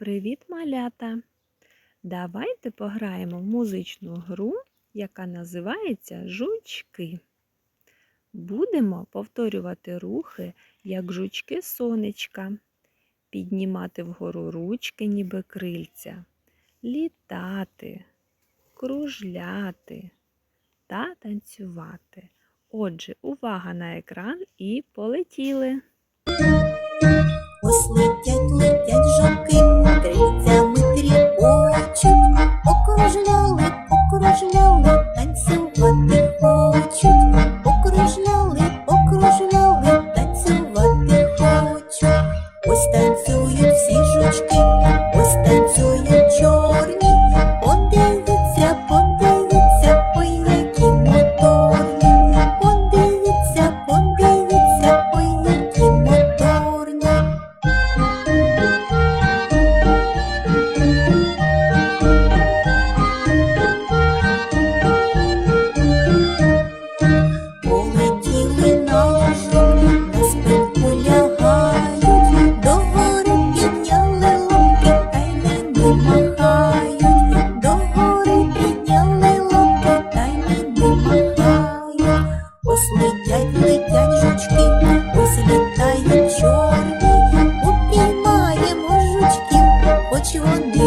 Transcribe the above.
Привіт, малята! Давайте пограємо в музичну гру, яка називається Жучки. Будемо повторювати рухи, як жучки сонечка, піднімати вгору ручки, ніби крильця, літати, кружляти та танцювати. Отже, увага на екран і полетіли! Ось летять, танцюють всі жучки, ось танцює чор. махають, до гори підняли лапки, та ось летять, летять жучки, ось літають чорні, упіймаємо жучків, хоч вони.